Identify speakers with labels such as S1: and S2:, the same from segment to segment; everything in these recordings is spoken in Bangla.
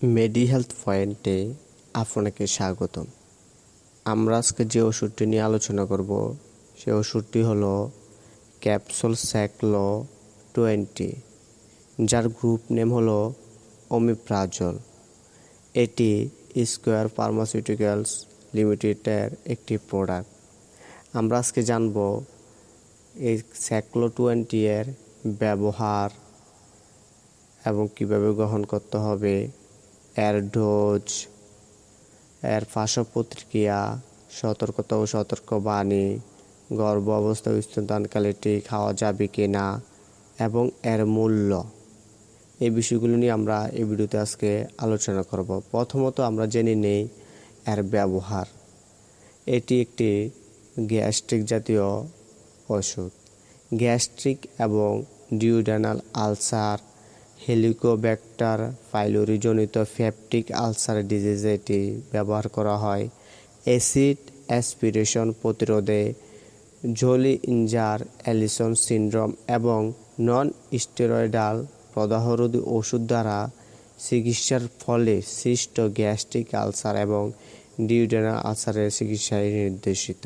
S1: মেডি হেলথ পয়েন্টে আপনাকে স্বাগতম। আমরা আজকে যে ওষুধটি নিয়ে আলোচনা করব, সে ওষুধটি হলো ক্যাপসুল স্যাকলো টোয়েন্টি, যার গ্রুপ নেম হলো ওমিপ্রাজল। এটি স্কোয়ার ফার্মাসিউটিক্যালস লিমিটেডের একটি প্রোডাক্ট। আমরা আজকে জানব এই স্যাকলো টোয়েন্টি এর ব্যবহার এবং কীভাবে গ্রহণ করতে হবে এর ডোজ এর পার্শ্ব প্রতিক্রিয়া সতর্কতা ও সতর্কবাণী গর্ভ অবস্থা ও স্তনদানকালীটি খাওয়া যাবে কি না, এবং এর মূল্য। এই বিষয়গুলো নিয়ে আমরা এই ভিডিওতে আজকে আলোচনা করব। প্রথমত আমরা জেনে নেই এর ব্যবহার। এটি একটি গ্যাস্ট্রিক জাতীয় ওষুধ গ্যাস্ট্রিক এবং ডিউডানাল আলসার হেলিকোব্যাক্টার পাইলোরিজনিত ফ্যাপটিক আলসার ডিজিজে এটি ব্যবহার করা হয়। অ্যাসিড অ্যাসপিরেশন প্রতিরোধে জলি ইঞ্জার অ্যালিসন সিন্ড্রোম এবং নন স্টেরয়েডাল প্রদাহরোধী ওষুধ দ্বারা চিকিৎসার ফলে সৃষ্ট গ্যাস্ট্রিক আলসার এবং ডিউডেনাল আলসারের চিকিৎসায় নির্দেশিত।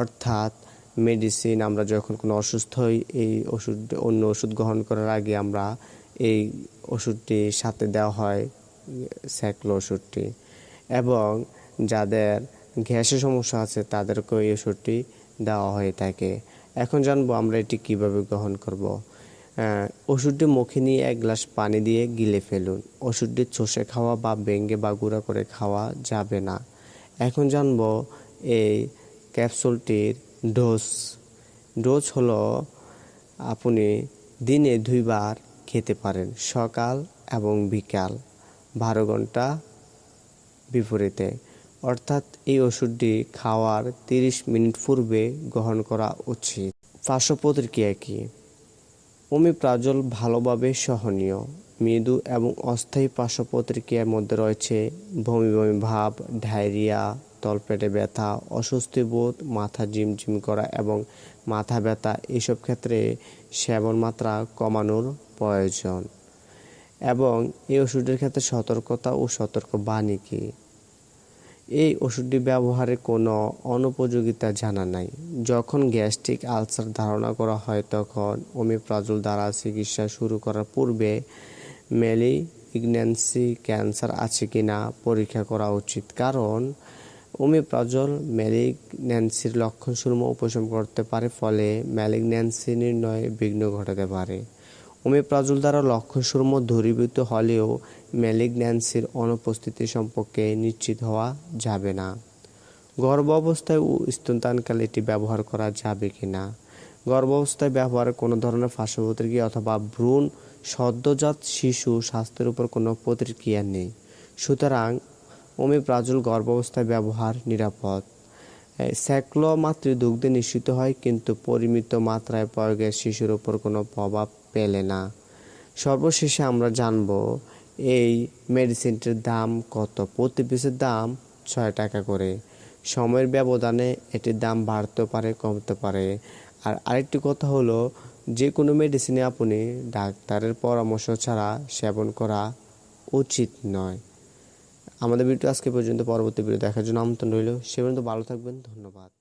S1: অর্থাৎ মেডিসিন আমরা যখন কোনো অসুস্থ হই, এই ওষুধ, অন্য ওষুধ গ্রহণ করার আগে আমরা এই ওষুধটি সাথে দেওয়া হয়, স্যাকলো ওষুধটি। এবং যাদের গ্যাসের সমস্যা আছে, তাদেরকেও এই ওষুধটি দেওয়া হয়ে থাকে। এখন জানব আমরা এটি কীভাবে গ্রহণ করব। ওষুধটি মুখে নিয়ে এক গ্লাস পানি দিয়ে গিলে ফেলুন। ওষুধটি চষে খাওয়া বা বেঙ্গে বা গুঁড়া করে খাওয়া যাবে না। এখন জানব এই ক্যাপসুলটির ডোজ। ডোজ হলো, আপনি দিনে দুইবার খেতে পারেন সকাল এবং বিকাল বারো ঘণ্টা বিপরীতে। অর্থাৎ এই ওষুধটি খাওয়ার তিরিশ মিনিট পূর্বে গ্রহণ করা উচিত। পার্শ্ব প্রতিক্রিয়া কী? ওমিপ্রাজল ভালোভাবে সহনীয়, মৃদু এবং অস্থায়ী পার্শ্ব প্রতিক্রিয়ার মধ্যে রয়েছে বমি বমি ভাব, ডায়রিয়া, তলপেটে ব্যথা, অস্বস্তি বোধ, মাথা ঝিমঝিম করা এবং মাথা ব্যথা। এসব ক্ষেত্রে সেবন মাত্রা কমানোর প্রয়োজন। এবং এই ওষুধের ক্ষেত্রে সতর্কতা ও সতর্ক বাণী কী? এই ওষুধটি ব্যবহারে কোনো অনুপযোগিতা জানা নাই। যখন গ্যাস্ট্রিক আলসার ধারণা করা হয়, তখন ওমিপ্রাজল দ্বারা চিকিৎসা শুরু করার পূর্বে মেলিগন্যান্সি ক্যান্সার আছে কি না পরীক্ষা করা উচিত। কারণ, ওমিপ্রাজল ম্যালিগন্যান্সির লক্ষণসমূহ উপশম করতে পারে, ফলে ম্যালিগন্যান্সি নির্ণয়ে বিঘ্ন ঘটাতে পারে। ওমিপ্রাজল দ্বারা লক্ষণসমূহ দূরীভূত হলেও ম্যালিগন্যান্সির অনুপস্থিতি সম্পর্কে নিশ্চিত হওয়া যাবে না। গর্ভ অবস্থায় ও স্তনদানকালে এটি ব্যবহার করা যাবে কি না গর্ভ অবস্থায় ব্যবহারের কোনো ধরনের পার্শ্বপ্রতিক্রিয়া অথবা ভ্রূণ সদ্যজাত শিশু স্বাস্থ্যের উপর কোনো প্রতিক্রিয়া নেই। সুতরাং ওমিপ্রাজল গর্ভাবস্থায় ব্যবহার নিরাপদ। স্যাকলো মাতৃ দুগ্ধে নিশ্চিত হয়, কিন্তু পরিমিত মাত্রায় প্রয়োগের শিশুর উপর কোনো প্রভাব পেলে না। সর্বশেষে আমরা জানব, এই মেডিসিনটির দাম কত? প্রতি পিসের দাম ছয় টাকা করে। সময়ের ব্যবধানে এটির দাম বাড়তে পারে কমতে পারে। আর আরেকটি কথা হলো, যে কোনো মেডিসিনে আপনি ডাক্তারের পরামর্শ ছাড়া সেবন করা উচিত নয়। আমাদের ভিডিও আজকে পর্যন্ত। পরবর্তী ভিডিও দেখার জন্য আমন্ত্রণ রইল। সে পর্যন্ত ভালো থাকবেন। ধন্যবাদ।